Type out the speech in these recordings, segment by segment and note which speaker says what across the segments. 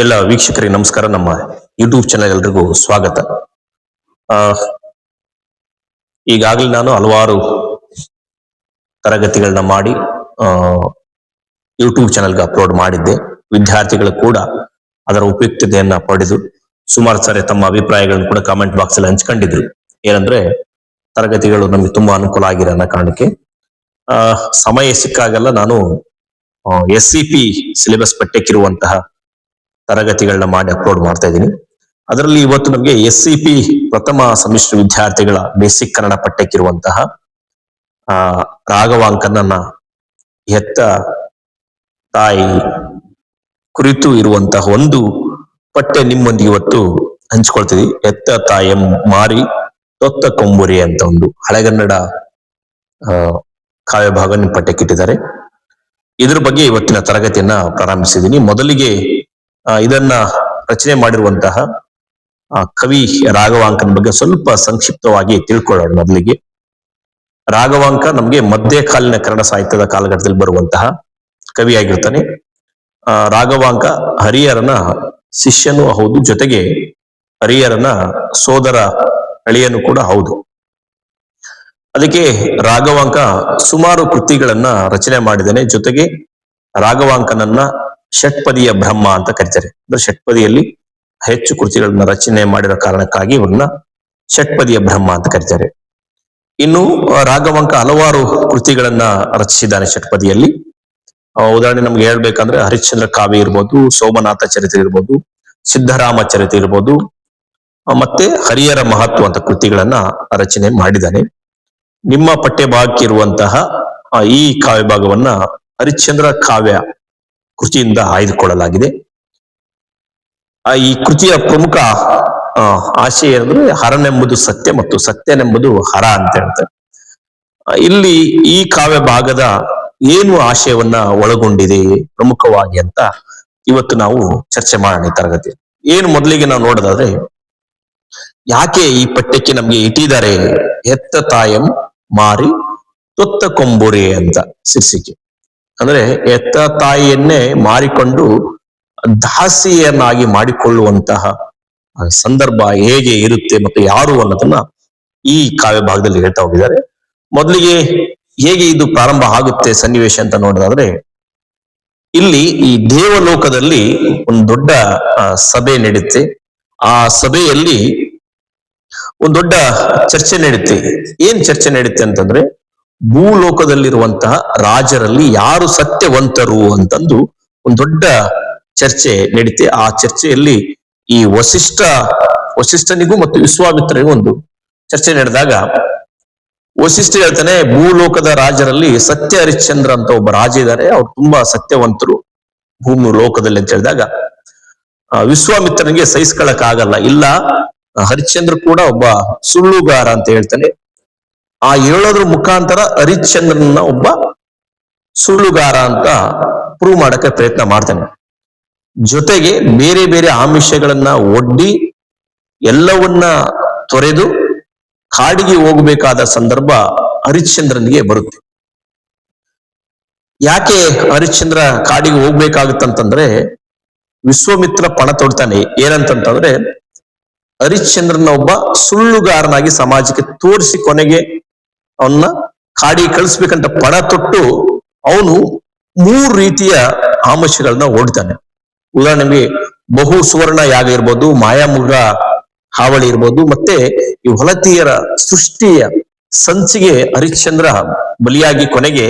Speaker 1: ಎಲ್ಲ ವೀಕ್ಷಕರಿಗೆ ನಮಸ್ಕಾರ. ನಮ್ಮ ಯೂಟ್ಯೂಬ್ ಚಾನೆಲ್ ಎಲ್ರಿಗೂ ಸ್ವಾಗತ. ಈಗಾಗಲೇ ನಾನು ಹಲವಾರು ತರಗತಿಗಳನ್ನ ಮಾಡಿ ಯೂಟ್ಯೂಬ್ ಚಾನೆಲ್ಗೆ ಅಪ್ಲೋಡ್ ಮಾಡಿದ್ದೆ. ವಿದ್ಯಾರ್ಥಿಗಳು ಕೂಡ ಅದರ ಉಪಯುಕ್ತತೆಯನ್ನ ಪಡೆದು, ಸುಮಾರು ಸಾರಿ ತಮ್ಮ ಅಭಿಪ್ರಾಯಗಳನ್ನು ಕೂಡ ಕಾಮೆಂಟ್ ಬಾಕ್ಸ್ ಅಲ್ಲಿ ಹಂಚ್ಕೊಂಡಿದ್ರು. ಏನಂದ್ರೆ, ತರಗತಿಗಳು ನಮಗೆ ತುಂಬಾ ಅನುಕೂಲ ಆಗಿರೋ ಅನ್ನೋ ಕಾರಣಕ್ಕೆ. ಸಮಯ ಸಿಕ್ಕಾಗೆಲ್ಲ ನಾನು ಎಸ್ ಸಿ ಪಿ ಸಿಲೆಬಸ್ ಪಠ್ಯಕ್ಕಿರುವಂತಹ ತರಗತಿಗಳನ್ನ ಮಾಡಿ ಅಪ್ಲೋಡ್ ಮಾಡ್ತಾ ಇದ್ದೀನಿ. ಅದರಲ್ಲಿ ಇವತ್ತು ನಮಗೆ ಎಸ್ ಸಿ ಪಿ ಪ್ರಥಮ ಸಮ್ಮಿಶ್ರ ವಿದ್ಯಾರ್ಥಿಗಳ ಬೇಸಿಕ್ ಕನ್ನಡ ಪಠ್ಯಕ್ಕಿರುವಂತಹ, ಆ, ರಾಘವಾಂಕನನ್ನ ಹೆತ್ತ ತಾಯಿ ಕುರಿತು ಇರುವಂತಹ ಒಂದು ಪಠ್ಯ ನಿಮ್ಮೊಂದಿಗೆ ಇವತ್ತು ಹಂಚ್ಕೊಳ್ತೀವಿ ಎತ್ತ ತಾಯಿ ಮಾರಿ ತೊತ್ತ ಕೊಂಬುರಿ ಅಂತ ಒಂದು ಹಳೆಗನ್ನಡ, ಆ, ಕಾವ್ಯಭಾಗ ನಿಮ್ಮ ಪಠ್ಯಕ್ಕಿಟ್ಟಿದ್ದಾರೆ ಇದ್ರ ಬಗ್ಗೆ ಇವತ್ತಿನ ತರಗತಿಯನ್ನ ಪ್ರಾರಂಭಿಸಿದ್ದೀನಿ. ಮೊದಲಿಗೆ ಇದನ್ನ ರಚನೆ ಮಾಡಿರುವಂತಹ ಕವಿ ರಾಘವಾಂಕನ ಬಗ್ಗೆ ಸ್ವಲ್ಪ ಸಂಕ್ಷಿಪ್ತವಾಗಿ ತಿಳ್ಕೊಳ್ಳೋಣ ಮೊದಲಿಗೆ. ರಾಘವಾಂಕ ನಮ್ಗೆ ಮಧ್ಯಕಾಲೀನ ಕನ್ನಡ ಸಾಹಿತ್ಯದ ಕಾಲಘಟ್ಟದಲ್ಲಿ ಬರುವಂತಹ ಕವಿಯಾಗಿರ್ತಾನೆ. ಆ, ರಾಘವಾಂಕ ಹರಿಹರನ ಶಿಷ್ಯನೂ ಹೌದು ಜೊತೆಗೆ ಹರಿಹರನ ಸೋದರ ಅಳಿಯನು ಕೂಡ ಹೌದು. ಅದಕ್ಕೆ ರಾಘವಾಂಕ ಸುಮಾರು ಕೃತಿಗಳನ್ನ ರಚನೆ ಮಾಡಿದ್ದಾನೆ. ಜೊತೆಗೆ ರಾಘವಾಂಕನನ್ನ ಷಟ್ಪದಿಯ ಬ್ರಹ್ಮ ಅಂತ ಕರೀತಾರೆ. ಅಂದ್ರೆ ಷಟ್ಪದಿಯಲ್ಲಿ ಹೆಚ್ಚು ಕೃತಿಗಳನ್ನ ರಚನೆ ಮಾಡಿರೋ ಕಾರಣಕ್ಕಾಗಿ ಇವ್ರನ್ನ ಷಟ್ಪದಿಯ ಬ್ರಹ್ಮ ಅಂತ ಕರೀತಾರೆ. ಇನ್ನು ರಾಘವಂಕ ಹಲವಾರು ಕೃತಿಗಳನ್ನ ರಚಿಸಿದ್ದಾನೆ ಷಟ್ಪದಿಯಲ್ಲಿ. ಉದಾಹರಣೆ ನಮ್ಗೆ ಹೇಳ್ಬೇಕಂದ್ರೆ ಹರಿಶ್ಚಂದ್ರ ಕಾವ್ಯ ಇರ್ಬೋದು, ಸೋಮನಾಥ ಚರಿತ್ರೆ ಇರ್ಬೋದು ಸಿದ್ದರಾಮ ಚರಿತ್ರೆ ಇರ್ಬೋದು ಮತ್ತೆ ಹರಿಯರ ಮಹತ್ವ ಅಂತ ಕೃತಿಗಳನ್ನ ರಚನೆ ಮಾಡಿದ್ದಾನೆ. ನಿಮ್ಮ ಪಠ್ಯ ಭಾಗಕ್ಕೆ ಇರುವಂತಹ ಈ ಕಾವ್ಯ ಭಾಗವನ್ನ ಹರಿಶ್ಚಂದ್ರ ಕಾವ್ಯ ಕೃತಿಯಿಂದ ಆಯ್ದುಕೊಳ್ಳಲಾಗಿದೆ. ಆ ಈ ಕೃತಿಯ ಪ್ರಮುಖ ಆಶಯ ಏನಂದ್ರೆ ಹರನೆಂಬುದು ಸತ್ಯ ಮತ್ತು ಸತ್ಯನೆಂಬುದು ಹರ ಅಂತ ಹೇಳ್ತಾರೆ. ಇಲ್ಲಿ ಈ ಕಾವ್ಯ ಭಾಗದ ಏನು ಆಶಯವನ್ನ ಒಳಗೊಂಡಿದೆ ಪ್ರಮುಖವಾಗಿ ಅಂತ ಇವತ್ತು ನಾವು ಚರ್ಚೆ ಮಾಡೋಣ ತರಗತಿ ಏನು ಮೊದಲಿಗೆ ನಾವು ನೋಡೋದಾದ್ರೆ, ಯಾಕೆ ಈ ಪಠ್ಯಕ್ಕೆ ನಮ್ಗೆ ಇಟ್ಟಿದ್ದಾರೆ, ಎತ್ತ ತಾಯಂ ಮಾರಿ ತೊತ್ತ ಕೊಂಬುರಿ ಅಂತ ಶೀರ್ಷಿಕೆ. ಅಂದ್ರೆ ಎತ್ತ ತಾಯಿಯನ್ನೇ ಮಾರಿಕೊಂಡು ದಾಸಿಯನ್ನಾಗಿ ಮಾಡಿಕೊಳ್ಳುವಂತಹ ಸಂದರ್ಭ ಹೇಗೆ ಇರುತ್ತೆ ಮತ್ತು ಯಾರು ಅನ್ನೋದನ್ನ ಈ ಕಾವ್ಯ ಭಾಗದಲ್ಲಿ ಹೇಳ್ತಾ ಹೋಗಿದ್ದಾರೆ. ಮೊದಲಿಗೆ ಹೇಗೆ ಇದು ಪ್ರಾರಂಭ ಆಗುತ್ತೆ ಸನ್ನಿವೇಶ ಅಂತ ನೋಡೋದಾದ್ರೆ, ಇಲ್ಲಿ ಈ ದೇವಲೋಕದಲ್ಲಿ ಒಂದು ದೊಡ್ಡ ಸಭೆ ನಡೆಯುತ್ತೆ ಆ ಸಭೆಯಲ್ಲಿ ಒಂದು ದೊಡ್ಡ ಚರ್ಚೆ ನಡೆಯುತ್ತೆ ಏನ್ ಚರ್ಚೆ ನಡೆಯುತ್ತೆ ಅಂತಂದ್ರೆ ಭೂಲೋಕದಲ್ಲಿರುವಂತಹ ರಾಜರಲ್ಲಿ ಯಾರು ಸತ್ಯವಂತರು ಅಂತಂದು ಒಂದು ದೊಡ್ಡ ಚರ್ಚೆ ನಡೀತೆ. ಆ ಚರ್ಚೆಯಲ್ಲಿ ಈ ವಸಿಷ್ಠ, ವಸಿಷ್ಠನಿಗೂ ಮತ್ತು ವಿಶ್ವಾಮಿತ್ರನಿಗೂ ಒಂದು ಚರ್ಚೆ ನಡೆದಾಗ ವಸಿಷ್ಠ ಹೇಳ್ತಾನೆ, ಭೂಲೋಕದ ರಾಜರಲ್ಲಿ ಸತ್ಯ ಹರಿಶ್ಚಂದ್ರ ಅಂತ ಒಬ್ಬ ರಾಜ ಇದ್ದಾರೆ ಅವ್ರು ತುಂಬಾ ಸತ್ಯವಂತರು ಭೂಮಿ ಲೋಕದಲ್ಲಿ ಅಂತ ಹೇಳಿದಾಗ ವಿಶ್ವಾಮಿತ್ರನಿಗೆ ಸಹಿಸ್ಕೊಳಕ್ ಆಗಲ್ಲ ಇಲ್ಲ, ಹರಿಶ್ಚಂದ್ರ ಕೂಡ ಒಬ್ಬ ಸುಳ್ಳುಗಾರ ಅಂತ ಹೇಳ್ತಾನೆ. ಆ ಹೇಳೋದ್ರ ಮುಖಾಂತರ ಹರಿಶ್ಚಂದ್ರನ ಒಬ್ಬ ಸುಳ್ಳುಗಾರ ಅಂತ ಪ್ರೂವ್ ಮಾಡಕ್ಕೆ ಪ್ರಯತ್ನ ಮಾಡ್ತಾನೆ. ಜೊತೆಗೆ ಬೇರೆ ಬೇರೆ ಆಮಿಷಗಳನ್ನ ಒಡ್ಡಿ ಎಲ್ಲವನ್ನ ತೊರೆದು ಕಾಡಿಗೆ ಹೋಗಬೇಕಾದ ಸಂದರ್ಭ ಹರಿಶ್ಚಂದ್ರನಿಗೆ ಬರುತ್ತೆ. ಯಾಕೆ ಹರಿಶ್ಚಂದ್ರ ಕಾಡಿಗೆ ಹೋಗ್ಬೇಕಾಗುತ್ತಂತಂದ್ರೆ ವಿಶ್ವಮಿತ್ರ ಪಣ ತೊಡ್ತಾನೆ. ಏನಂತಂತಂದ್ರೆ ಹರಿಶ್ಚಂದ್ರನ ಒಬ್ಬ ಸುಳ್ಳುಗಾರನಾಗಿ ಸಮಾಜಕ್ಕೆ ತೋರಿಸಿ ಕೊನೆಗೆ ಅವನ್ನ ಕಾಡಿ ಕಳಿಸ್ಬೇಕಂತ ಪಣ ತೊಟ್ಟು ಅವನು ಮೂರು ರೀತಿಯ ಆಮಿಷಗಳನ್ನ ಓಡ್ತಾನೆ. ಉದಾಹರಣೆಗೆ ಬಹು ಸುವರ್ಣ ಯಾಗ ಇರ್ಬೋದು, ಮಾಯಾಮುಗ ಹಾವಳಿ ಇರ್ಬೋದು, ಮತ್ತೆ ಈ ಹೊಲತಿಯರ ಸೃಷ್ಟಿಯ ಸಂಚಿಗೆ ಹರಿಶ್ಚಂದ್ರ ಬಲಿಯಾಗಿ ಕೊನೆಗೆ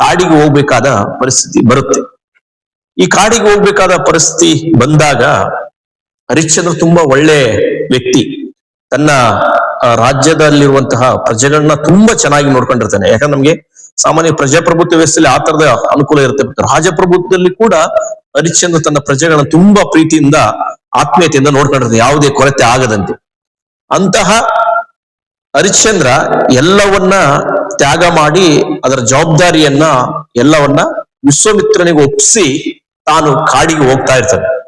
Speaker 1: ಕಾಡಿಗೆ ಹೋಗ್ಬೇಕಾದ ಪರಿಸ್ಥಿತಿ ಬರುತ್ತೆ. ಈ ಕಾಡಿಗೆ ಹೋಗ್ಬೇಕಾದ ಪರಿಸ್ಥಿತಿ ಬಂದಾಗ ಹರಿಶ್ಚಂದ್ರ ತುಂಬಾ ಒಳ್ಳೆ ವ್ಯಕ್ತಿ. ತನ್ನ ರಾಜ್ಯದಲ್ಲಿರುವಂತಹ ಪ್ರಜೆಗಳನ್ನ ತುಂಬಾ ಚೆನ್ನಾಗಿ ನೋಡ್ಕೊಂಡಿರ್ತಾನೆ. ಯಾಕಂದ್ರೆ ನಮ್ಗೆ ಸಾಮಾನ್ಯ ಪ್ರಜಾಪ್ರಭುತ್ವ ವ್ಯವಸ್ಥೆಯಲ್ಲಿ ಆ ತರದ ಅನುಕೂಲ ಇರುತ್ತೆ. ರಾಜಪ್ರಭುತ್ವದಲ್ಲಿ ಕೂಡ ಹರಿಶ್ಚಂದ್ರ ತನ್ನ ಪ್ರಜೆಗಳನ್ನ ತುಂಬಾ ಪ್ರೀತಿಯಿಂದ, ಆತ್ಮೀಯತೆಯಿಂದ ನೋಡ್ಕೊಂಡಿರ್ತಾನೆ. ಯಾವುದೇ ಕೊರತೆ ಆಗದಂತೆ. ಅಂತಹ ಹರಿಶ್ಚಂದ್ರ ಎಲ್ಲವನ್ನ ತ್ಯಾಗ ಮಾಡಿ, ಅದರ ಜವಾಬ್ದಾರಿಯನ್ನ ಎಲ್ಲವನ್ನ ವಿಶ್ವಮಿತ್ರನಿಗೆ ಒಪ್ಪಿಸಿ ತಾನು ಕಾಡಿಗೆ ಹೋಗ್ತಾ ಇರ್ತಾನೆ.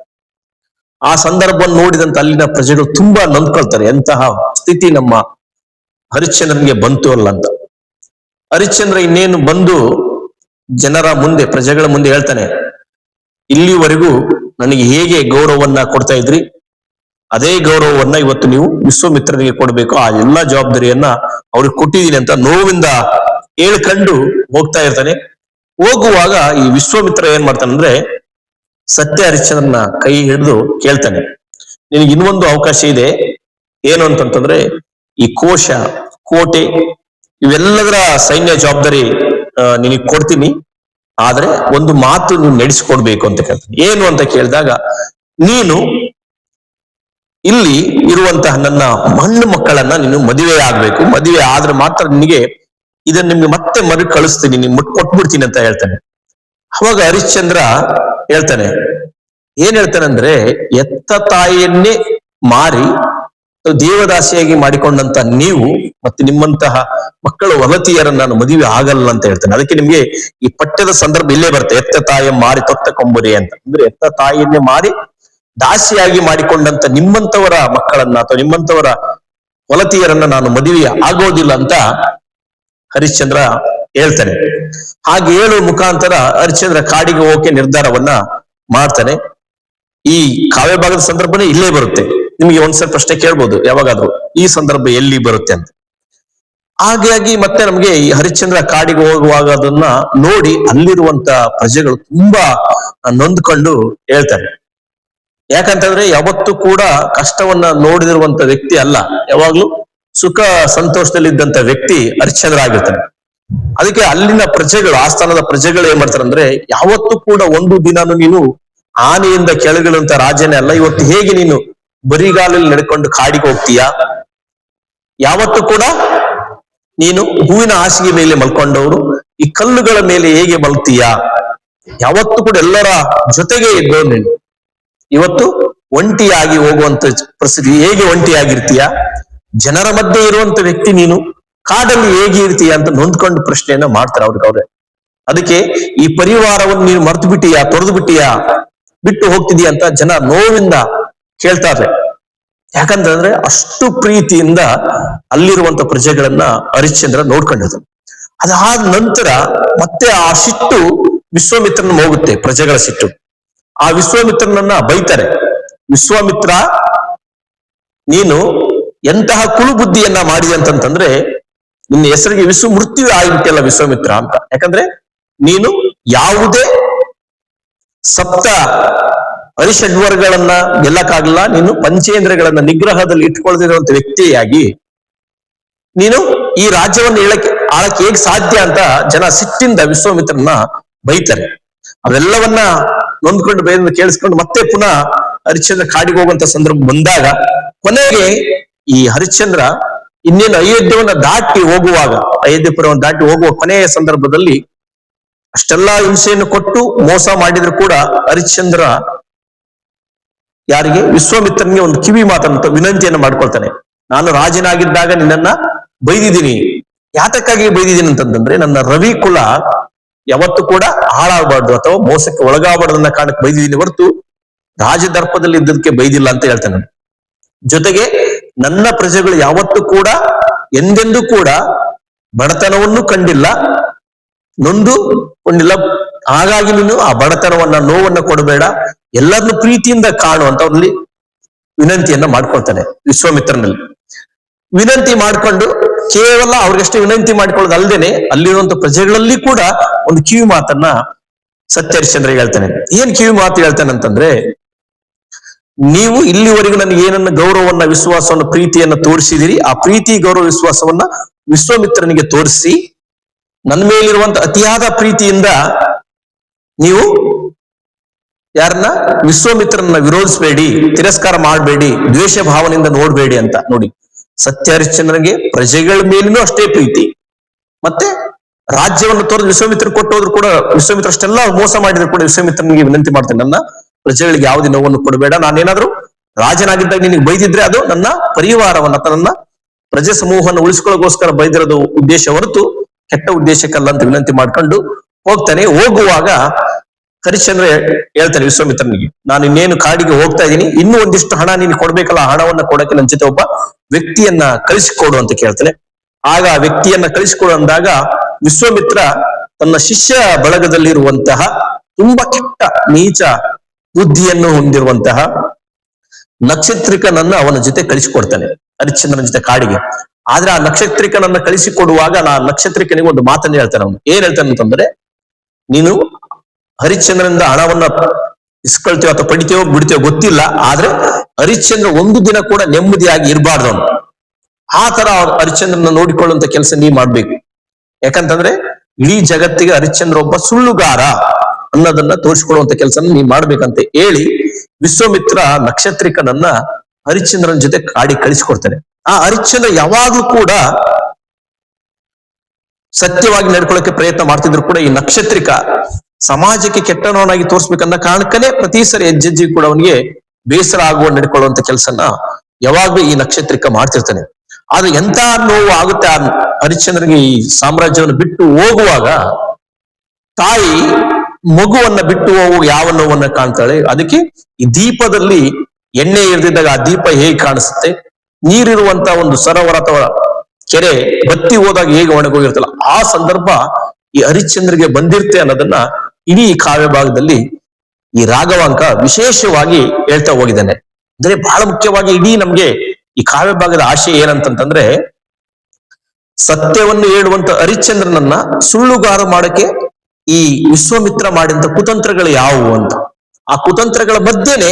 Speaker 1: ಆ ಸಂದರ್ಭವನ್ನು ನೋಡಿದಂತ ಅಲ್ಲಿನ ಪ್ರಜೆಗಳು ತುಂಬಾ ನೊಂದ್ಕೊಳ್ತಾರೆ. ಎಂತಹ ಸ್ಥಿತಿ ನಮ್ಮ ಹರಿಶ್ಚಂದ್ರನಿಗೆ ಬಂತು ಅಲ್ಲ ಅಂತ. ಹರಿಶ್ಚಂದ್ರ ಇನ್ನೇನು ಬಂದು ಜನರ ಮುಂದೆ, ಪ್ರಜೆಗಳ ಮುಂದೆ ಹೇಳ್ತಾನೆ, ಇಲ್ಲಿವರೆಗೂ ನನಗೆ ಹೇಗೆ ಗೌರವವನ್ನ ಕೊಡ್ತಾ ಇದ್ರಿ? ಅದೇ ಗೌರವವನ್ನ ಇವತ್ತು ನೀವು ವಿಶ್ವಮಿತ್ರನಿಗೆ ಕೊಡಬೇಕು. ಆ ಎಲ್ಲಾ ಜವಾಬ್ದಾರಿಯನ್ನ ಅವ್ರಿಗೆ ಕೊಟ್ಟಿದ್ದೀನಿ ಅಂತ ನೋವಿಂದ ಹೇಳ್ಕಂಡು ಹೋಗ್ತಾ ಇರ್ತಾನೆ. ಹೋಗುವಾಗ ಈ ವಿಶ್ವಮಿತ್ರ ಏನ್ ಮಾಡ್ತಾನಂದ್ರೆ ಸತ್ಯ ಹರಿಶ್ಚಂದ್ರನ ಕೈ ಹಿಡಿದು ಕೇಳ್ತಾನೆ. ನಿನಗೆ ಇನ್ನೊಂದು ಅವಕಾಶ ಇದೆ. ಏನು ಅಂತಂತಂದ್ರೆ, ಈ ಕೋಶ, ಕೋಟೆ ಇವೆಲ್ಲದರ ಸೈನ್ಯ ಜವಾಬ್ದಾರಿ ನಿನಗೆ ಕೊಡ್ತೀನಿ. ಆದ್ರೆ ಒಂದು ಮಾತು ನೀವು ನಡೆಸಿಕೊಡ್ಬೇಕು ಅಂತ ಕೇಳ್ತಾನೆ. ಏನು ಅಂತ ಕೇಳಿದಾಗ, ನೀನು ಇಲ್ಲಿ ಇರುವಂತಹ ನನ್ನ ಮಣ್ಣು ಮಕ್ಕಳನ್ನ ನೀನು ಮದುವೆ ಆಗ್ಬೇಕು. ಮದುವೆ ಆದ್ರೆ ಮಾತ್ರ ನಿನಗೆ ಇದನ್ನ ನಿಮ್ಗೆ ಮತ್ತೆ ಮರು ಕಳಿಸ್ತೀನಿ ಮುಟ್ ಕೊಟ್ಬಿಡ್ತೀನಿ ಅಂತ ಹೇಳ್ತಾನೆ. ಅವಾಗ ಹರಿಶ್ಚಂದ್ರ ಹೇಳ್ತಾನೆ, ಏನ್ ಹೇಳ್ತಾನಂದ್ರೆ, ಎತ್ತ ತಾಯಿಯನ್ನೇ ಮಾರಿ ದೇವದಾಸಿಯಾಗಿ ಮಾಡಿಕೊಂಡಂತ ನೀವು ಮತ್ತೆ ನಿಮ್ಮಂತಹ ಮಕ್ಕಳ ವಲತಿಯರನ್ನ ನಾನು ಮದುವೆ ಆಗಲ್ಲ ಅಂತ ಹೇಳ್ತೇನೆ. ಅದಕ್ಕೆ ನಿಮ್ಗೆ ಈ ಪಠ್ಯದ ಸಂದರ್ಭ ಇಲ್ಲೇ ಬರುತ್ತೆ ಎತ್ತ ತಾಯಿ ಮಾರಿ ತೊತ್ತ ಕೊಂಬುರಿ ಅಂತ. ಅಂದ್ರೆ ಎತ್ತ ತಾಯಿಯನ್ನೇ ಮಾರಿ, ದಾಸಿಯಾಗಿ ಮಾಡಿಕೊಂಡಂತ ನಿಮ್ಮಂತವರ ಮಕ್ಕಳನ್ನ ಅಥವಾ ನಿಮ್ಮಂತವರ ವಲತಿಯರನ್ನ ನಾನು ಮದುವೆ ಆಗೋದಿಲ್ಲ ಅಂತ ಹರಿಶ್ಚಂದ್ರ ಹೇಳ್ತಾನೆ. ಹಾಗೆ ಹೇಳುವ ಮುಖಾಂತರ ಹರಿಶ್ಚಂದ್ರ ಕಾಡಿಗೆ ಹೋಗಕ್ಕೆ ನಿರ್ಧಾರವನ್ನ ಮಾಡ್ತಾನೆ. ಈ ಕಾವ್ಯ ಭಾಗದ ಸಂದರ್ಭನೇ ಇಲ್ಲೇ ಬರುತ್ತೆ. ನಿಮಗೆ ಒಂದ್ಸಲ ಪ್ರಶ್ನೆ ಕೇಳ್ಬೋದು, ಯಾವಾಗಾದ್ರೂ ಈ ಸಂದರ್ಭ ಎಲ್ಲಿ ಬರುತ್ತೆ ಅಂತ. ಹಾಗಾಗಿ ಮತ್ತೆ ನಮ್ಗೆ ಈ ಹರಿಶ್ಚಂದ್ರ ಕಾಡಿಗೆ ಹೋಗುವಾಗ ಅದನ್ನ ನೋಡಿ ಅಲ್ಲಿರುವಂತ ಪ್ರಜೆಗಳು ತುಂಬಾ ನೊಂದ್ಕೊಂಡು ಹೇಳ್ತಾರೆ. ಯಾಕಂತಂದ್ರೆ ಯಾವತ್ತೂ ಕೂಡ ಕಷ್ಟವನ್ನ ನೋಡಿದಿರುವಂತ ವ್ಯಕ್ತಿ ಅಲ್ಲ. ಯಾವಾಗ್ಲೂ ಸುಖ ಸಂತೋಷದಲ್ಲಿದ್ದಂತ ವ್ಯಕ್ತಿ ಹರಿಶ್ಚಂದ್ರ ಆಗಿರ್ತಾನೆ. ಅದಕ್ಕೆ ಅಲ್ಲಿನ ಪ್ರಜೆಗಳು, ಆಸ್ಥಾನದ ಪ್ರಜೆಗಳು ಏನ್ ಮಾಡ್ತಾರೆ ಅಂದ್ರೆ, ಯಾವತ್ತೂ ಕೂಡ ಒಂದು ದಿನಾನು ನೀನು ಆನೆಯಿಂದ ಕೆಳಗಿಳುವಂತ ರಾಜನೇ ಅಲ್ಲ, ಇವತ್ತು ಹೇಗೆ ನೀನು ಬರಿಗಾಲಲ್ಲಿ ನಡ್ಕೊಂಡು ಕಾಡಿಗೆ ಹೋಗ್ತೀಯಾ? ಯಾವತ್ತೂ ಕೂಡ ನೀನು ಹೂವಿನ ಹಾಸಿಗೆ ಮೇಲೆ ಮಲ್ಕೊಂಡವರು, ಈ ಕಲ್ಲುಗಳ ಮೇಲೆ ಹೇಗೆ ಮಲ್ತೀಯಾ? ಯಾವತ್ತೂ ಕೂಡ ಎಲ್ಲರ ಜೊತೆಗೆ ಇದ್ದೋ ನೀನು. ಇವತ್ತು ಒಂಟಿಯಾಗಿ ಹೋಗುವಂತ ಪರಿಸ್ಥಿತಿ, ಹೇಗೆ ಒಂಟಿಯಾಗಿರ್ತೀಯ? ಜನರ ಮಧ್ಯೆ ಇರುವಂತ ವ್ಯಕ್ತಿ ನೀನು. ಕಾಡಲ್ಲಿ ಹೇಗೆ ಇರ್ತೀಯ ಅಂತ ನೊಂದ್ಕೊಂಡು ಪ್ರಶ್ನೆಯನ್ನ ಮಾಡ್ತಾರೆ ಅವ್ರಿಗೆ ಅವ್ರೆ. ಅದಕ್ಕೆ ಈ ಪರಿವಾರವನ್ನು ನೀನು ಮರೆತು ಬಿಟ್ಟಿಯಾ, ತೊರೆದು ಬಿಟ್ಟಿಯಾ, ಬಿಟ್ಟು ಹೋಗ್ತಿದೀಯ ಅಂತ ಜನ ನೋವಿಂದ ಕೇಳ್ತಾರೆ. ಯಾಕಂತಂದ್ರೆ ಅಷ್ಟು ಪ್ರೀತಿಯಿಂದ ಅಲ್ಲಿರುವಂತ ಪ್ರಜೆಗಳನ್ನ ಹರಿಶ್ಚಂದ್ರ ನೋಡ್ಕೊಂಡಿದ್ರು ಅದಾದ ನಂತರ ಮತ್ತೆ ಆ ಸಿಟ್ಟು ವಿಶ್ವಾಮಿತ್ರನ ಹೋಗುತ್ತೆ ಪ್ರಜೆಗಳ ಸಿಟ್ಟು. ಆ ವಿಶ್ವಾಮಿತ್ರನನ್ನ ಬೈತಾರೆ. ವಿಶ್ವಾಮಿತ್ರ, ನೀನು ಎಂತಹ ಕುಳು ಬುದ್ಧಿಯನ್ನ ಮಾಡಿದೆ ಅಂತಂತಂದ್ರೆ ನಿನ್ನ ಹೆಸರಿಗೆ ವಿಶ್ವ ಮೃತ್ಯು ಆಗಿಬಿಟ್ಟಲ್ಲ ವಿಶ್ವಾಮಿತ್ರ ಅಂತ. ಯಾಕಂದ್ರೆ ನೀನು ಯಾವುದೇ ಸಪ್ತ ಅರಿಷಡ್ವರ್ಗಳನ್ನ ಗೆಲ್ಲಕ್ಕಾಗಲ್ಲ, ನೀನು ಪಂಚೇಂದ್ರಗಳನ್ನ ನಿಗ್ರಹದಲ್ಲಿ ಇಟ್ಕೊಳ್ದಿರುವಂತ ವ್ಯಕ್ತಿಯಾಗಿ ನೀನು ಈ ರಾಜ್ಯವನ್ನು ಹೇಳಕ್ಕೆ, ಆಳಕ್ಕೆ ಹೇಗ್ ಸಾಧ್ಯ ಅಂತ ಜನ ಸಿಟ್ಟಿಂದ ವಿಶ್ವಾಮಿತ್ರನ ಬೈತಾರೆ. ಅವೆಲ್ಲವನ್ನ ನೊಂದ್ಕೊಂಡು ಬೈದ ಕೇಳಿಸ್ಕೊಂಡು ಮತ್ತೆ ಪುನಃ ಹರಿಶ್ಚಂದ್ರ ಕಾಡಿಗೆ ಹೋಗುವಂತ ಸಂದರ್ಭ ಬಂದಾಗ ಕೊನೆಗೆ ಈ ಹರಿಶ್ಚಂದ್ರ ಇನ್ನೇನು ಅಯೋಧ್ಯವನ್ನ ದಾಟಿ ಹೋಗುವಾಗ, ಅಯೋಧ್ಯಪುರವನ್ನು ದಾಟಿ ಹೋಗುವ ಕೊನೆಯ ಸಂದರ್ಭದಲ್ಲಿ ಅಷ್ಟೆಲ್ಲಾ ಹಿಂಸೆಯನ್ನು ಕೊಟ್ಟು ಮೋಸ ಮಾಡಿದ್ರು ಕೂಡ ಹರಿಶ್ಚಂದ್ರ ಯಾರಿಗೆ? ವಿಶ್ವಾಮಿತ್ರನಿಗೆ ಒಂದು ಕಿವಿ ಮಾತನ್ನು ವಿನಂತಿಯನ್ನು ಮಾಡ್ಕೊಳ್ತಾನೆ. ನಾನು ರಾಜನಾಗಿದ್ದಾಗ ನಿನ್ನನ್ನ ಬೈದಿದ್ದೀನಿ. ಯಾತಕ್ಕಾಗಿ ಬೈದಿದ್ದೀನಿ ಅಂತಂದ್ರೆ, ನನ್ನ ರವಿ ಕುಲ ಯಾವತ್ತು ಕೂಡ ಹಾಳಾಗಬಾರ್ದು ಅಥವಾ ಮೋಸಕ್ಕೆ ಒಳಗಾಗಬಾರ್ದು ಅನ್ನೋ ಕಾರಣಕ್ಕೆ ಬೈದಿದ್ದೀನಿ ಹೊರತು ರಾಜದರ್ಪದಲ್ಲಿ ಇದ್ದದಕ್ಕೆ ಬೈದಿಲ್ಲ ಅಂತ ಹೇಳ್ತಾನೆ ಜೊತೆಗೆ ನನ್ನ ಪ್ರಜೆಗಳು ಯಾವತ್ತೂ ಕೂಡ, ಎಂದೆಂದೂ ಕೂಡ ಬಡತನವನ್ನು ಕಂಡಿಲ್ಲ, ನೊಂದು ಕೊಂಡಿಲ್ಲ. ಹಾಗಾಗಿ ನೀನು ಆ ಬಡತನವನ್ನ, ನೋವನ್ನ ಕೊಡಬೇಡ. ಎಲ್ಲರನ್ನು ಪ್ರೀತಿಯಿಂದ ಕಾಣು ಅಂತ ಅವ್ರಲ್ಲಿ ವಿನಂತಿಯನ್ನ ಮಾಡ್ಕೊಳ್ತಾನೆ ವಿಶ್ವಾಮಿತ್ರನಲ್ಲಿ. ವಿನಂತಿ ಮಾಡ್ಕೊಂಡು, ಕೇವಲ ಅವ್ರಿಗಷ್ಟೇ ವಿನಂತಿ ಮಾಡ್ಕೊಳ್ಳೋದು ಅಲ್ದೇನೆ ಅಲ್ಲಿರುವಂತ ಪ್ರಜೆಗಳಲ್ಲಿ ಕೂಡ ಒಂದು ಕಿವಿ ಮಾತನ್ನ ಸತ್ಯ ಹರಿಶ್ಚಂದ್ರ ಹೇಳ್ತಾನೆ. ಏನ್ ಕಿವಿ ಮಾತು ಹೇಳ್ತಾನೆ ಅಂತಂದ್ರೆ ನೀವು ಇಲ್ಲಿವರೆಗೂ ನನಗೆ ಏನನ್ನ ಗೌರವವನ್ನ, ವಿಶ್ವಾಸವನ್ನ, ಪ್ರೀತಿಯನ್ನ ತೋರಿಸಿದಿರಿ, ಆ ಪ್ರೀತಿ, ಗೌರವ, ವಿಶ್ವಾಸವನ್ನ ವಿಶ್ವಮಿತ್ರನಿಗೆ ತೋರಿಸಿ, ನನ್ನ ಮೇಲಿರುವಂತ ಅತಿಯಾದ ಪ್ರೀತಿಯಿಂದ ನೀವು ಯಾರನ್ನ ವಿಶ್ವಾಮಿತ್ರನ ವಿರೋಧಿಸಬೇಡಿ, ತಿರಸ್ಕಾರ ಮಾಡಬೇಡಿ ದ್ವೇಷ ಭಾವನೆಯಿಂದ ನೋಡ್ಬೇಡಿ ಅಂತ ನೋಡಿ. ಸತ್ಯ ಹರಿಶ್ಚಂದ್ರನಿಗೆ ಪ್ರಜೆಗಳ ಮೇಲಿನೂ ಅಷ್ಟೇ ಪ್ರೀತಿ. ಮತ್ತೆ ರಾಜ್ಯವನ್ನು ತೋರಿದ ವಿಶ್ವಾಮಿತ್ರ ಕೊಟ್ಟೋದ್ರು ಕೂಡ ವಿಶ್ವಮಿತ್ರ ಅಷ್ಟೆಲ್ಲ ಮೋಸ ಮಾಡಿದ್ರು ಕೂಡ ವಿಶ್ವಮಿತ್ರನಿಗೆ ವಿನಂತಿ ಮಾಡ್ತೇನೆ. ನನ್ನ ಪ್ರಜೆಗಳಿಗೆ ಯಾವುದೇ ನೋವನ್ನು ಕೊಡಬೇಡ. ನಾನೇನಾದ್ರೂ ರಾಜನಾಗಿದ್ದಾಗ ನಿನಗೆ ಬೈದಿದ್ರೆ ಅದು ನನ್ನ ಪರಿವಾರವನ್ನ ನನ್ನ ಪ್ರಜೆ ಸಮೂಹವನ್ನು ಉಳಿಸ್ಕೊಳ್ಳೋಕೋಸ್ಕರ ಬೈದಿರೋದು ಉದ್ದೇಶ ಹೊರತು ಕೆಟ್ಟ ಉದ್ದೇಶಕ್ಕಲ್ಲ ಅಂತ ವಿನಂತಿ ಮಾಡ್ಕೊಂಡು ಹೋಗ್ತಾನೆ. ಹೋಗುವಾಗ ಹರಿಶ್ಚಂದ್ರ ಹೇಳ್ತಾನೆ ವಿಶ್ವಾಮಿತ್ರನಿಗೆ, ನಾನು ಇನ್ನೇನು ಕಾಡಿಗೆ ಹೋಗ್ತಾ ಇದ್ದೀನಿ. ಇನ್ನೂ ಒಂದಿಷ್ಟು ಹಣ ನೀನು ಕೊಡ್ಬೇಕಲ್ಲ? ಹಣವನ್ನ ಕೊಡಕ್ಕೆ ನನ್ನ ಜೊತೆ ಒಬ್ಬ ವ್ಯಕ್ತಿಯನ್ನ ಕಳಿಸಿಕೊಡು ಅಂತ ಕೇಳ್ತಾನೆ. ಆಗ ಆ ವ್ಯಕ್ತಿಯನ್ನ ಕಳಿಸಿಕೊಡು ಅಂದಾಗ ವಿಶ್ವಾಮಿತ್ರ ತನ್ನ ಶಿಷ್ಯ ಬಳಗದಲ್ಲಿರುವಂತಹ ತುಂಬಾ ಕೆಟ್ಟ, ನೀಚ ಬುದ್ಧಿಯನ್ನು ಹೊಂದಿರುವಂತಹ ನಕ್ಷತ್ರಿಕನನ್ನ ಅವನ ಜೊತೆ ಕಳಿಸಿಕೊಡ್ತಾನೆ, ಹರಿಶ್ಚಂದ್ರನ ಜೊತೆ ಕಾಡಿಗೆ. ಆದ್ರೆ ಆ ನಕ್ಷತ್ರಿಕನನ್ನ ಕಳಿಸಿಕೊಡುವಾಗ ಆ ನಕ್ಷತ್ರಿಕನಿಗೆ ಒಂದು ಮಾತನ್ನು ಹೇಳ್ತಾನೆ ಅವನು. ಏನ್ ಹೇಳ್ತಾನೆ ಅಂತಂದ್ರೆ ನೀನು ಹರಿಶ್ಚಂದ್ರನಿಂದ ಹಣವನ್ನ ಇಸ್ಕೊಳ್ತೀವೋ ಅಥವಾ ಪಡಿತೀವೋ ಬಿಡ್ತೇವೋ ಗೊತ್ತಿಲ್ಲ, ಆದ್ರೆ ಹರಿಶ್ಚಂದ್ರ ಒಂದು ದಿನ ಕೂಡ ನೆಮ್ಮದಿಯಾಗಿ ಇರಬಾರ್ದು ಅವನು. ಆ ತರ ಅವ್ರು ಹರಿಶ್ಚಂದ್ರನ ನೋಡಿಕೊಳ್ಳುವಂತ ಕೆಲಸ ನೀ ಮಾಡ್ಬೇಕು. ಯಾಕಂತಂದ್ರೆ, ಇಡೀ ಜಗತ್ತಿಗೆ ಹರಿಶ್ಚಂದ್ರ ಒಬ್ಬ ಸುಳ್ಳುಗಾರ. ಅನ್ನೋದನ್ನ ತೋರಿಸಿಕೊಡುವಂತ ಕೆಲಸ ನೀ ಮಾಡ್ಬೇಕಂತ ಹೇಳಿ ವಿಶ್ವಮಿತ್ರ ನಕ್ಷತ್ರಿಕನನ್ನ ಹರಿಶ್ಚಂದ್ರನ ಜೊತೆ ಕಾಡಿ ಕಳಿಸ್ಕೊಡ್ತಾನೆ ಆ ಹರಿಶ್ಚಂದ್ರ ಯಾವಾಗ್ಲೂ ಕೂಡ ಸತ್ಯವಾಗಿ ನಡ್ಕೊಳ್ಳೋಕೆ ಪ್ರಯತ್ನ ಮಾಡ್ತಿದ್ರು ಕೂಡ ಈ ನಕ್ಷತ್ರಿಕ ಸಮಾಜಕ್ಕೆ ಕೆಟ್ಟನವನಾಗಿ ತೋರಿಸ್ಬೇಕನ್ನ ಕಾರಣಕ್ಕನೇ ಪ್ರತಿ ಸರಿ ಎಜ್ಜೆಜ್ಜಿ ಕೂಡ ಅವನಿಗೆ ಬೇಸರ ಆಗುವ ನಡ್ಕೊಳ್ಳುವಂತ ಕೆಲಸನ ಯಾವಾಗ್ಲೂ ಈ ನಕ್ಷತ್ರಿಕ ಮಾಡ್ತಿರ್ತಾನೆ. ಆದ್ರೆ ಎಂತ ನೋವು ಆಗುತ್ತೆ ಆ ಹರಿಶ್ಚಂದ್ರನಿಗೆ ಈ ಸಾಮ್ರಾಜ್ಯವನ್ನು ಬಿಟ್ಟು ಹೋಗುವಾಗ ತಾಯಿ ಮಗುವನ್ನ ಬಿಟ್ಟು ಹೋಗುವ ಯಾವ ನೋವನ್ನ ಕಾಣ್ತಾಳೆ? ಅದಕ್ಕೆ ಈ ದೀಪದಲ್ಲಿ ಎಣ್ಣೆ ಇರದಿದ್ದಾಗ ಆ ದೀಪ ಹೇಗೆ ಕಾಣಿಸುತ್ತೆ? ನೀರಿರುವಂತ ಒಂದು ಸರೋವರ ಅಥವಾ ಕೆರೆ ಬತ್ತಿ ಹೋದಾಗ ಹೇಗೆ ಒಣಗೋಗಿರ್ತಲ್ಲ ಆ ಸಂದರ್ಭ ಈ ಹರಿಶ್ಚಂದ್ರಿಗೆ ಬಂದಿರ್ತೆ ಅನ್ನೋದನ್ನ ಇಡೀ ಕಾವ್ಯ ಭಾಗದಲ್ಲಿ ಈ ರಾಘವಾಂಕ ವಿಶೇಷವಾಗಿ ಹೇಳ್ತಾ ಹೋಗಿದ್ದಾನೆ. ಅಂದ್ರೆ ಬಹಳ ಮುಖ್ಯವಾಗಿ ಇಡೀ ನಮ್ಗೆ ಈ ಕಾವ್ಯ ಭಾಗದ ಆಶಯ ಏನಂತಂತಂದ್ರೆ, ಸತ್ಯವನ್ನು ಹೇಳುವಂತ ಹರಿಶ್ಚಂದ್ರನನ್ನ ಸುಳ್ಳುಗಾರ ಮಾಡಕ್ಕೆ ಈ ವಿಶ್ವಮಿತ್ರ ಮಾಡಿದಂತ ಕುತಂತ್ರಗಳು ಯಾವುವು ಅಂತ? ಆ ಕುತಂತ್ರಗಳ ಮಧ್ಯೆನೆ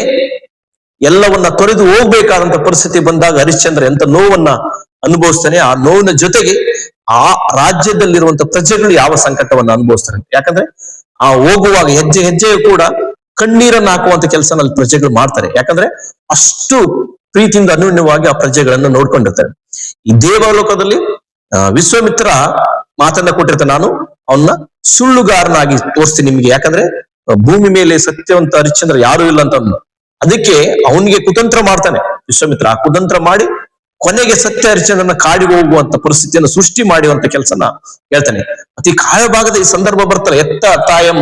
Speaker 1: ಎಲ್ಲವನ್ನ ತೊರೆದು ಹೋಗ್ಬೇಕಾದಂತ ಪರಿಸ್ಥಿತಿ ಬಂದಾಗ ಹರಿಶ್ಚಂದ್ರ ಎಂತ ನೋವನ್ನ ಅನುಭವಿಸ್ತಾನೆ, ಆ ನೋವಿನ ಜೊತೆಗೆ ಆ ರಾಜ್ಯದಲ್ಲಿರುವಂತ ಪ್ರಜೆಗಳು ಯಾವ ಸಂಕಟವನ್ನ ಅನುಭವಿಸ್ತಾರೆ? ಯಾಕಂದ್ರೆ ಆ ಹೋಗುವಾಗ ಹೆಜ್ಜೆ ಹೆಜ್ಜೆಯು ಕೂಡ ಕಣ್ಣೀರನ್ನ ಹಾಕುವಂತ ಕೆಲಸನಲ್ಲಿ ಪ್ರಜೆಗಳು ಮಾಡ್ತಾರೆ. ಯಾಕಂದ್ರೆ ಅಷ್ಟು ಪ್ರೀತಿಯಿಂದ ಅನ್ಯೂನ್ಯವಾಗಿ ಆ ಪ್ರಜೆಗಳನ್ನ ನೋಡ್ಕೊಂಡಿರ್ತಾರೆ. ಈ ದೇವಲೋಕದಲ್ಲಿ ವಿಶ್ವಾಮಿತ್ರ ಮಾತನ್ನ ಕೊಟ್ಟಿರ್ತಾನೆ ನಾನು ಅವನ್ನ ಸುಳ್ಳುಗಾರನಾಗಿ ತೋರಿಸ್ತೀನಿ ನಿಮ್ಗೆ. ಯಾಕಂದ್ರೆ ಭೂಮಿ ಮೇಲೆ ಸತ್ಯವಂತ ಹರಿಶ್ಚಂದ್ರ ಯಾರು ಇಲ್ಲ ಅಂತ. ಅದಕ್ಕೆ ಅವನಿಗೆ ಕುತಂತ್ರ ಮಾಡ್ತಾನೆ. ವಿಶ್ವಮಿತ್ರ, ಆ ಕುತಂತ್ರ ಮಾಡಿ ಕೊನೆಗೆ ಸತ್ಯ ಹರಿಶ್ಚಂದ್ರನ ಕಾಡಿಗೆ ಹೋಗುವಂತ ಪರಿಸ್ಥಿತಿಯನ್ನು ಸೃಷ್ಟಿ ಮಾಡುವಂತ ಕೆಲಸನ ಹೇಳ್ತಾನೆ. ಅತಿ ಕಾಳಭಾಗದ ಈ ಸಂದರ್ಭ ಬರ್ತಾರೆ ಎತ್ತ ತಾಯಂ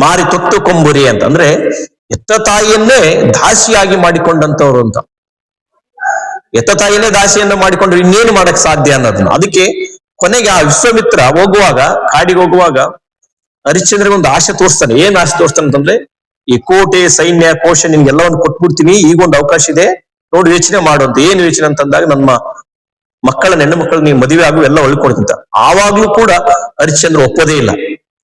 Speaker 1: ಮಾರಿ ತೊತ್ತು ಕೊಂಬುರಿ ಅಂತ. ಅಂದ್ರೆ, ಎತ್ತ ತಾಯಿಯನ್ನೇ ದಾಸಿಯಾಗಿ ಮಾಡಿಕೊಂಡಂತವ್ರು ಅಂತ. ಎತ್ತ ತಾಯಿಯನ್ನೇ ದಾಸಿಯನ್ನ ಮಾಡಿಕೊಂಡ್ರೆ ಇನ್ನೇನು ಮಾಡಕ್ ಸಾಧ್ಯ ಅನ್ನೋದನ್ನ. ಅದಕ್ಕೆ ಕೊನೆಗೆ ಆ ವಿಶ್ವಮಿತ್ರ ಹೋಗುವಾಗ, ಕಾಡಿಗೆ ಹೋಗುವಾಗ ಹರಿಶ್ಚಂದ್ರಿಗೆ ಒಂದು ಆಸೆ ತೋರಿಸ್ತಾನೆ. ಏನ್ ಆಸೆ ತೋರಿಸ್ತಾನೆ ಅಂತಂದ್ರೆ, ಈ ಕೋಟೆ, ಸೈನ್ಯ, ಕೋಶ ನಿನ್ಗೆಲ್ಲವನ್ನು ಕೊಟ್ಬಿಡ್ತೀನಿ, ಈಗೊಂದು ಅವಕಾಶ ಇದೆ, ನೋಡಿ ಯೋಚನೆ ಮಾಡುವಂತ ಏನ್ ಯೋಚನೆ ಅಂತಂದಾಗ, ನಮ್ಮ ಮಕ್ಕಳ, ಹೆಣ್ಣು ಮಕ್ಕಳು ನೀವು ಮದುವೆ ಆಗು ಎಲ್ಲ ಒಳ್ಕೊಡ್ತಿಂತ ಆವಾಗ್ಲೂ ಕೂಡ ಹರಿಶ್ಚಂದ್ರ ಒಪ್ಪೋದೇ ಇಲ್ಲ.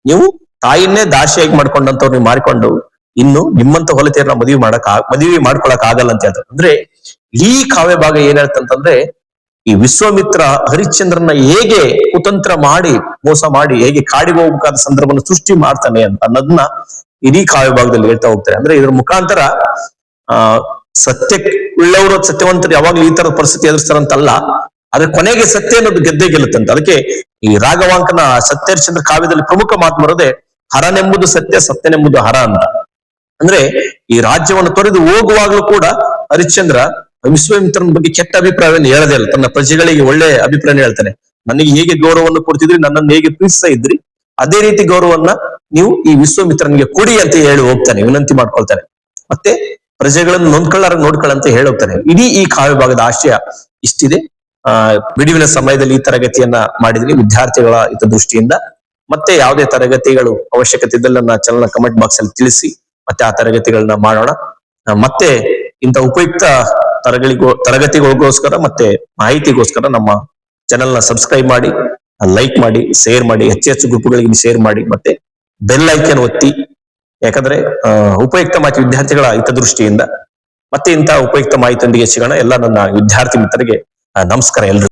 Speaker 1: ನೀವು ತಾಯಿಯನ್ನೇ ದಾಸಿಯಾಗಿ ಮಾಡ್ಕೊಂಡಂತವ್ರು ನೀವು ಮಾರಿಕೊಂಡು, ಇನ್ನು ನಿಮ್ಮಂತ ಹೊಲತೆಯನ್ನ ಮದುವೆ ಮಾಡಕ್, ಮದುವೆ ಮಾಡ್ಕೊಳಕ್ ಆಗಲ್ಲ ಅಂತ ಹೇಳ್ತಾರೆ. ಅಂದ್ರೆ, ಈ ಕಾವ್ಯ ಭಾಗ ಏನ್ ಹೇಳ್ತಂತಂದ್ರೆ ಈ ವಿಶ್ವಾಮಿತ್ರ ಹರಿಶ್ಚಂದ್ರನ ಹೇಗೆ ಕುತಂತ್ರ ಮಾಡಿ ಮೋಸ ಮಾಡಿ ಹೇಗೆ ಕಾಡಿಗೆ ಹೋಗ್ಬೇಕಾದ ಸಂದರ್ಭವನ್ನು ಸೃಷ್ಟಿ ಮಾಡ್ತಾನೆ ಅಂತ ಅನ್ನೋದನ್ನ ಇಡೀ ಕಾವ್ಯಭಾಗದಲ್ಲಿ ಹೇಳ್ತಾ ಹೋಗ್ತಾರೆ. ಅಂದ್ರೆ ಇದ್ರ ಮುಖಾಂತರ, ಆ, ಸತ್ಯ ಉಳ್ಳವರು ಸತ್ಯವಂತರು ಯಾವಾಗ್ಲೂ ಈ ತರದ ಪರಿಸ್ಥಿತಿ ಎದುರಿಸ್ತಾರಂತಲ್ಲ, ಆದ್ರೆ ಕೊನೆಗೆ ಸತ್ಯ ಅನ್ನೋದು ಗೆದ್ದೆ ಗೆಲ್ಲುತ್ತಂತೆ. ಅದಕ್ಕೆ ಈ ರಾಘವಾಂಕನ ಸತ್ಯಹರಿಶ್ಚಂದ್ರ ಕಾವ್ಯದಲ್ಲಿ ಪ್ರಮುಖ ಮಾತು ಬರೋದೆ ಹರನೆಂಬುದು ಸತ್ಯ, ಸತ್ಯನೆಂಬುದು ಹರ ಅಂತ. ಅಂದ್ರೆ ಈ ರಾಜ್ಯವನ್ನು ತೊರೆದು ಹೋಗುವಾಗ್ಲೂ ಕೂಡ ಹರಿಶ್ಚಂದ್ರ ವಿಶ್ವಾಮಿತ್ರನ ಬಗ್ಗೆ ಕೆಟ್ಟ ಅಭಿಪ್ರಾಯವನ್ನು ಹೇಳದೇ ಇಲ್ಲ. ತನ್ನ ಪ್ರಜೆಗಳಿಗೆ ಒಳ್ಳೆ ಅಭಿಪ್ರಾಯ ಹೇಳ್ತಾನೆ. ನನಗೆ ಹೇಗೆ ಗೌರವವನ್ನು ಕೊಡ್ತಿದ್ರಿ, ನನ್ನನ್ನು ಹೇಗೆ ಪ್ರೀತಿಸ್ತಾ ಇದ್ರಿ ಅದೇ ರೀತಿ ಗೌರವವನ್ನ ನೀವು ಈ ವಿಶ್ವಮಿತ್ರನಿಗೆ ಕೊಡಿ ಅಂತ ಹೇಳಿ ಹೋಗ್ತಾನೆ, ವಿನಂತಿ ಮಾಡ್ಕೊಳ್ತಾನೆ. ಮತ್ತೆ ಪ್ರಜೆಗಳನ್ನು ನೋಡ್ಕೊಳ್ಳಾರ ನೋಡ್ಕೊಳ್ಳಂತ ಹೇಳಿ ಹೋಗ್ತಾನೆ. ಇಡೀ ಈ ಕಾವ್ಯ ಭಾಗದ ಆಶಯ ಇಷ್ಟಿದೆ. ಆ, ಬಿಡುವಿನ ಸಮಯದಲ್ಲಿ ಈ ತರಗತಿಯನ್ನ ಮಾಡಿದ್ರಿ ವಿದ್ಯಾರ್ಥಿಗಳ ಹಿತದೃಷ್ಟಿಯಿಂದ. ಮತ್ತೆ ಯಾವುದೇ ತರಗತಿಗಳು ಅವಶ್ಯಕತೆ ಇದ್ದಲ್ಲಿ ನನ್ನ ಚಾನಲ್ ಕಮೆಂಟ್ ಬಾಕ್ಸ್ ಅಲ್ಲಿ ತಿಳಿಸಿ, ಮತ್ತೆ ಆ ತರಗತಿಗಳನ್ನ ಮಾಡೋಣ. ಮತ್ತೆ ಇಂಥ ಉಪಯುಕ್ತ ತರಗಳಿಗೋ, ತರಗತಿಗಳಿಗೋಸ್ಕರ ಮತ್ತೆ ಮಾಹಿತಿಗೋಸ್ಕರ ನಮ್ಮ ಚಾನೆಲ್ನ ಸಬ್ಸ್ಕ್ರೈಬ್ ಮಾಡಿ ಲೈಕ್ ಮಾಡಿ ಶೇರ್ ಮಾಡಿ, ಹೆಚ್ಚು ಹೆಚ್ಚು ಗ್ರೂಪ್ಗಳಿಗೆ ಶೇರ್ ಮಾಡಿ, ಮತ್ತೆ ಬೆಲ್ ಐಕನ್ ಒತ್ತಿ. ಯಾಕಂದ್ರೆ ಉಪಯುಕ್ತ ಮಾಹಿತಿ ವಿದ್ಯಾರ್ಥಿಗಳ ಹಿತದೃಷ್ಟಿಯಿಂದ ಮತ್ತೆ ಇಂತಹ ಉಪಯುಕ್ತ ಮಾಹಿತಿಯೊಂದಿಗೆ ಸಿಗೋಣ. ಎಲ್ಲ ನನ್ನ ವಿದ್ಯಾರ್ಥಿ ಮಿತ್ರರಿಗೆ ನಮಸ್ಕಾರ ಎಲ್ರಿಗೂ.